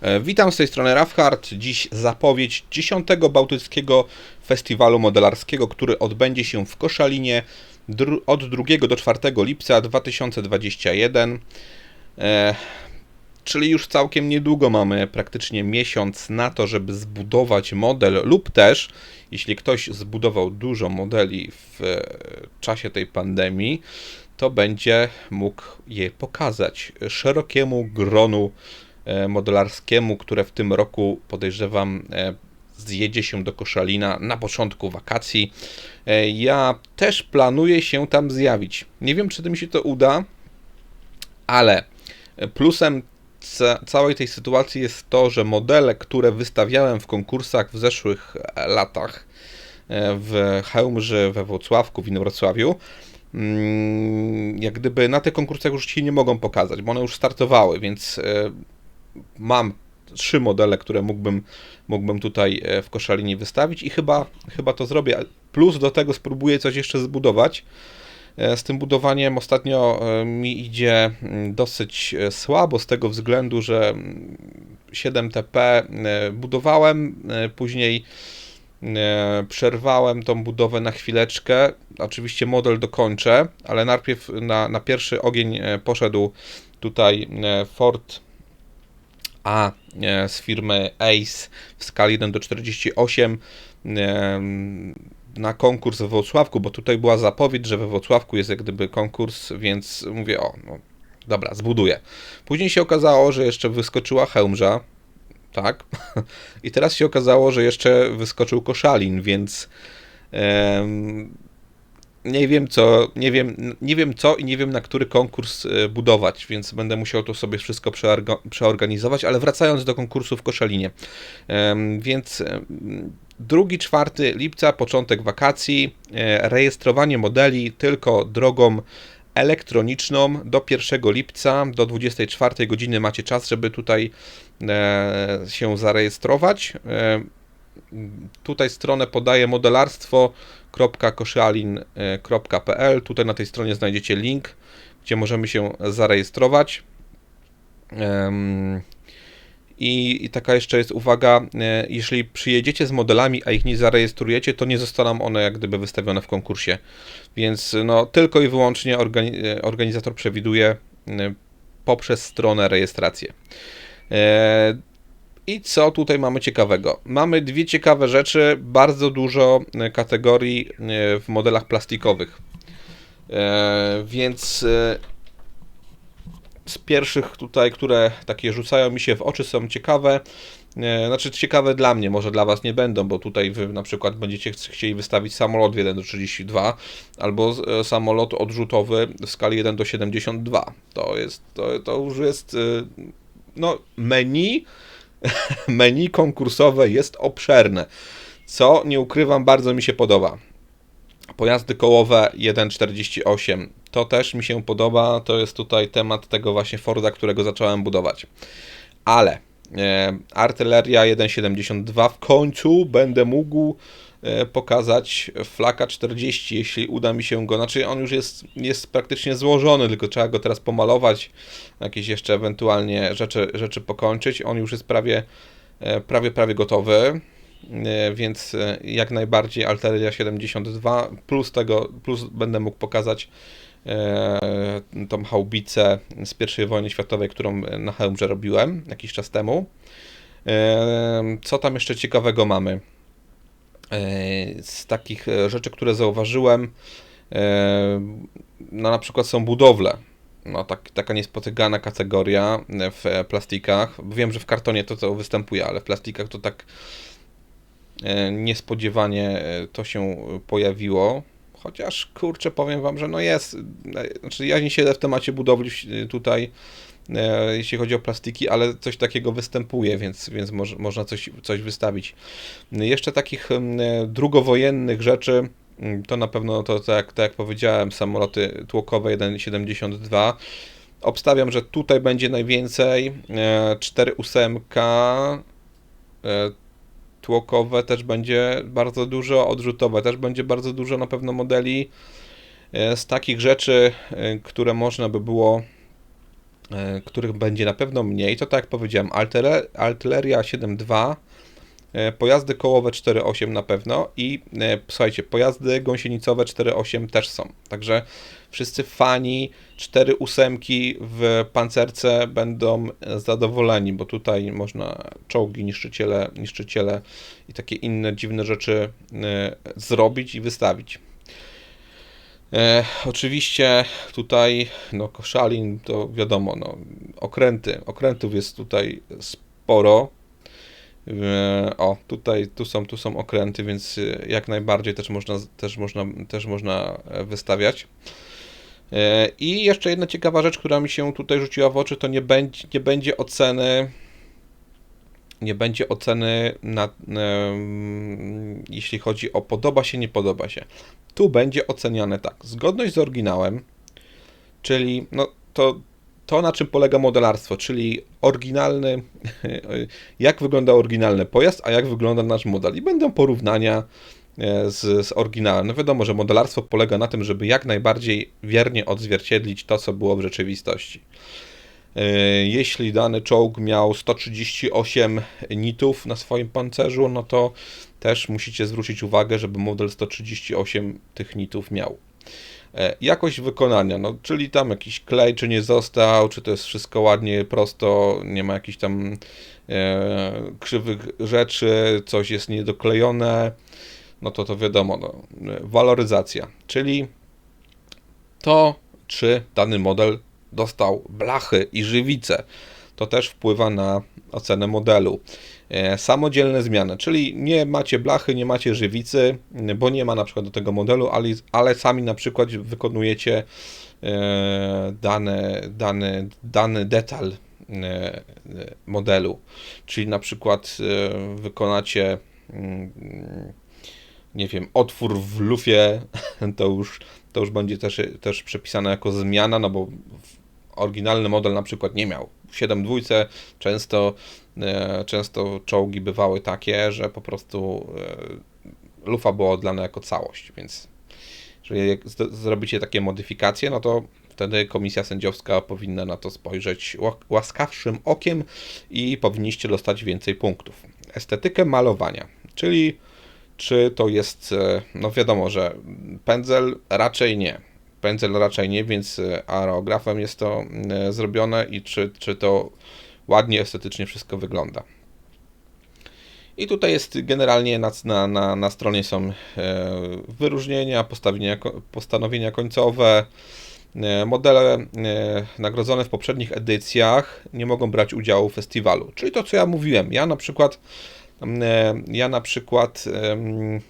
E, Witam z tej strony Rafhard. Dziś zapowiedź 10. Bałtyckiego Festiwalu Modelarskiego, który odbędzie się w Koszalinie od 2 do 4 lipca 2021. E, czyli już całkiem niedługo mamy praktycznie miesiąc na to, żeby zbudować model, lub też, jeśli ktoś zbudował dużo modeli w e, czasie tej pandemii, to będzie mógł je pokazać szerokiemu gronu modelarskiemu, które w tym roku podejrzewam e, zjedzie się do Koszalina na początku wakacji. E, Ja też planuję się tam zjawić. Nie wiem, czy mi się to uda, ale plusem ca- całej tej sytuacji jest to, że modele, które wystawiałem w konkursach w zeszłych e, latach e, w Chełmży, we Wrocławku, w Inowrocławiu, mm, jak gdyby na tych konkursach już się nie mogą pokazać, bo one już startowały, więc e, mam trzy modele, które mógłbym, mógłbym tutaj e, w Koszalinie wystawić i chyba, chyba to zrobię. Plus do tego spróbuję coś jeszcze zbudować. E, Z tym budowaniem ostatnio e, mi idzie mm, dosyć słabo z tego względu, że mm, 7TP e, budowałem, później przerwałem tą budowę na chwileczkę. Oczywiście model dokończę, ale najpierw na, na pierwszy ogień poszedł tutaj Ford A e, z firmy Ace w skali 1 do 48 e, na konkurs we Wrocławku, bo tutaj była zapowiedź, że we Wrocławku jest jak gdyby konkurs, więc mówię, o, no, dobra, zbuduję. Później się okazało, że jeszcze wyskoczyła Chełmża, tak, i teraz się okazało, że jeszcze wyskoczył Koszalin, więc em, nie wiem co, nie wiem, nie wiem co i nie wiem na który konkurs e, budować, więc będę musiał to sobie wszystko przeorga- przeorganizować, ale wracając do konkursu w Koszalinie. Więc em, 2-4 lipca, początek wakacji, e, rejestrowanie modeli tylko drogą elektroniczną do 1 lipca do 24 godziny macie czas, żeby tutaj e, się zarejestrować. Tutaj stronę podaję modelarstwo.koszalin.pl. Tutaj na tej stronie znajdziecie link, gdzie możemy się zarejestrować. I, I taka jeszcze jest uwaga, e, jeśli przyjedziecie z modelami, a ich nie zarejestrujecie, to nie zostaną one jak gdyby wystawione w konkursie. Więc no, tylko i wyłącznie e, organizator przewiduje e, poprzez stronę rejestrację. I co tutaj mamy ciekawego? Mamy dwie ciekawe rzeczy, bardzo dużo e, kategorii e, w modelach plastikowych. E, Więc z pierwszych tutaj, które takie rzucają mi się w oczy, są ciekawe. Znaczy ciekawe dla mnie, może dla Was nie będą, bo tutaj Wy na przykład będziecie ch- chcieli wystawić samolot 1 do 32 albo samolot odrzutowy w skali 1 do 72. To jest, to, to już jest, no menu, menu konkursowe jest obszerne, co nie ukrywam, bardzo mi się podoba. Pojazdy kołowe 1.48. To też mi się podoba. To jest tutaj temat tego właśnie Forda, którego zacząłem budować. Ale artyleria 1.72 w końcu będę mógł e, pokazać flaka 40, jeśli uda mi się go. Znaczy on już jest, jest praktycznie złożony, tylko trzeba go teraz pomalować, jakieś jeszcze ewentualnie rzeczy, rzeczy pokończyć. On już jest prawie, e, prawie, prawie gotowy. E, więc e, jak najbardziej Artyleria 72 plus tego, plus będę mógł pokazać e, tą haubicę z I wojny światowej, którą na Chełmże robiłem jakiś czas temu. E, co tam jeszcze ciekawego mamy? E, z takich e, rzeczy, które zauważyłem, e, no na przykład są budowle. No, tak, taka niespotykana kategoria e, w e, plastikach. Wiem, że w kartonie to, to występuje, ale w plastikach to tak e, niespodziewanie e, to się pojawiło. Chociaż kurczę, powiem wam, że no jest. Znaczy, ja nie siedzę w temacie budowli e, tutaj, e, jeśli chodzi o plastiki, ale coś takiego występuje, więc, więc moż, można coś, coś wystawić. Jeszcze takich e, drugowojennych rzeczy. To na pewno to, tak, tak jak powiedziałem, samoloty tłokowe 1.72. Obstawiam, że tutaj będzie najwięcej. E, 4.8 e, tłokowe też będzie bardzo dużo, odrzutowe też będzie bardzo dużo na pewno modeli. E, Z takich rzeczy, e, które można by było e, których będzie na pewno mniej, to tak jak powiedziałem, artyleria 7.2, e, pojazdy kołowe 4.8 na pewno i e, słuchajcie, pojazdy gąsienicowe 4.8 też są. Także wszyscy fani 4.8 w pancerce będą zadowoleni, bo tutaj można czołgi, niszczyciele, niszczyciele i takie inne dziwne rzeczy zrobić i wystawić. E, oczywiście tutaj, no koszalin to wiadomo, no, okręty, okrętów jest tutaj sporo. E, o, tutaj, tu są, tu są okręty, więc jak najbardziej też można, też można, też można wystawiać. E, I jeszcze jedna ciekawa rzecz, która mi się tutaj rzuciła w oczy, to nie będzie, nie będzie oceny nie będzie oceny, na, jeśli chodzi o podoba się, nie podoba się. Tu będzie oceniane tak, zgodność z oryginałem, czyli no, to, to, na czym polega modelarstwo, czyli oryginalny, jak wygląda oryginalny pojazd, a jak wygląda nasz model. I będą porównania e, z, z oryginałem. No wiadomo, że modelarstwo polega na tym, żeby jak najbardziej wiernie odzwierciedlić to, co było w rzeczywistości. E, jeśli dany czołg miał 138 nitów na swoim pancerzu, no to też musicie zwrócić uwagę, żeby model 138 tych nitów miał. E, jakość wykonania, no, czyli tam jakiś klej, czy nie został, czy to jest wszystko ładnie, prosto, nie ma jakichś tam e, krzywych rzeczy, coś jest niedoklejone, no to to wiadomo, no, waloryzacja, czyli to, czy dany model dostał blachy i żywice. To też wpływa na ocenę modelu. E, samodzielne zmiany, czyli nie macie blachy, nie macie żywicy, bo nie ma na przykład do tego modelu, ale, ale sami na przykład wykonujecie e, dany, dany, dany detal e, modelu, czyli na przykład wykonacie mm, nie wiem, otwór w lufie, to już, to już będzie też, też przepisane jako zmiana, no bo oryginalny model na przykład nie miał. W 7.2 często, e, często czołgi bywały takie, że po prostu e, lufa była odlana jako całość, więc jeżeli zrobicie takie modyfikacje, no to wtedy komisja sędziowska powinna na to spojrzeć łaskawszym okiem i powinniście dostać więcej punktów. Estetykę malowania, czyli czy to jest, e, no wiadomo, że pędzel raczej nie pędzel raczej nie, więc e, aerografem jest to e, zrobione i czy, czy to ładnie, estetycznie wszystko wygląda. I tutaj jest generalnie na, na, na stronie są e, wyróżnienia, postanowienia końcowe. Modele nagrodzone w poprzednich edycjach nie mogą brać udziału w festiwalu. Czyli to, co ja mówiłem. Ja na przykład, ja na przykład Mm,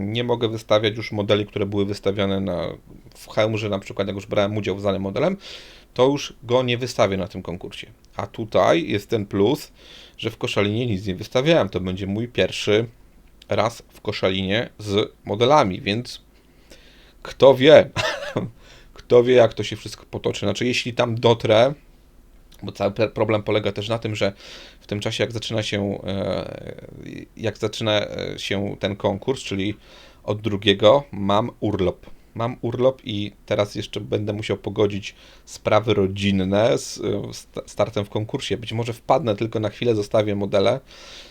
nie mogę wystawiać już modeli, które były wystawiane na, w Helmrze, na przykład jak już brałem udział w danym modelem, to już go nie wystawię na tym konkursie. A tutaj jest ten plus, że w Koszalinie nic nie wystawiałem. To będzie mój pierwszy raz w Koszalinie z modelami, więc kto wie, kto wie jak to się wszystko potoczy. Znaczy jeśli tam dotrę, bo cały problem polega też na tym, że w tym czasie, jak zaczyna się, e, jak zaczyna e, się ten konkurs, czyli od drugiego, mam urlop. Mam urlop i teraz jeszcze będę musiał pogodzić sprawy rodzinne z e, startem w konkursie. Być może wpadnę, tylko na chwilę zostawię modele,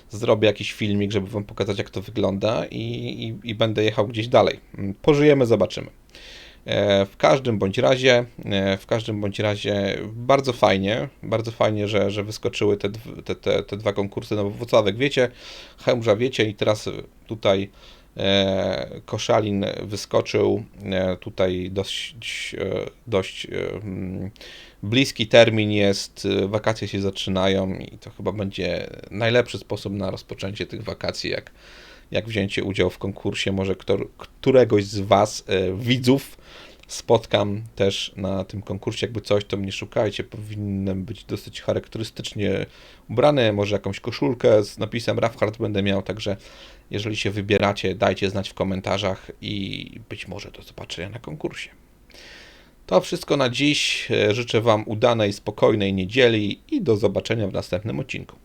zrobię jakiś filmik, żeby Wam pokazać, jak to wygląda i, i, i będę jechał gdzieś dalej. Pożyjemy, zobaczymy. E, w każdym bądź razie, e, w każdym bądź razie bardzo fajnie, bardzo fajnie, że, że wyskoczyły te, te, te, te dwa konkursy, no bo Włocławek wiecie, Chełmża wiecie i teraz tutaj e, Koszalin wyskoczył tutaj dość, dość bliski termin jest, wakacje się zaczynają i to chyba będzie najlepszy sposób na rozpoczęcie tych wakacji, jak, jak wzięcie udziału w konkursie. Może któregoś z Was, widzów, spotkam też na tym konkursie, jakby coś, to mnie szukajcie, powinienem być dosyć charakterystycznie ubrany, może jakąś koszulkę z napisem Rafhard będę miał, także jeżeli się wybieracie, dajcie znać w komentarzach i być może do zobaczenia na konkursie. To wszystko na dziś. Życzę Wam udanej, spokojnej niedzieli i do zobaczenia w następnym odcinku.